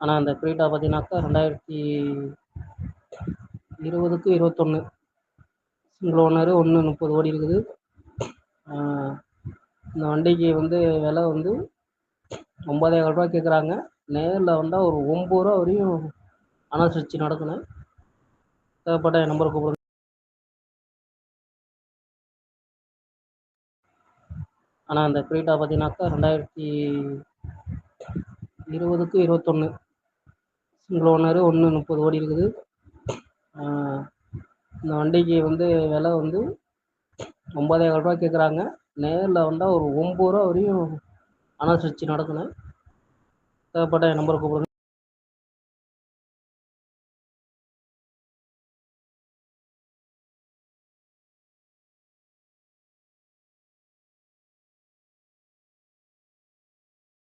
ஆனால் அந்த க்ரீட்டா பார்த்தீங்கன்னாக்கா ரெண்டாயிரத்தி இருபதுக்கு இருபத்தொன்னு. சிங்கிள் ஓனரு ஒன்று முப்பது ஓடி இருக்குது. இந்த வண்டிக்கு வந்து விலை வந்து ஒம்பதாயிரம் ரூபா கேட்குறாங்க நேரில் வந்தால் ஒரு ஒம்பது ரூபா வரையும் அனுசரித்து நடக்கணும். தேவைப்பட்ட என் நம்பருக்கு கூப்பிடுங்க. ஆனால் அந்த க்ரீட்டா பார்த்தீங்கன்னாக்கா ரெண்டாயிரத்தி இருபதுக்கு இருபத்தொன்று லோனரு ஒன்று முப்பது ஓடி இருக்குது. இந்த வண்டிக்கு வந்து விலை வந்து ஒம்பதாயிரம் ரூபா கேட்குறாங்க நேரில் வந்தால் ஒரு ஒம்பது ரூபா வரையும் அனுசரித்து நடக்கணும் தேவைப்பட்ட என் நம்பர் கூப்பிடுங்க.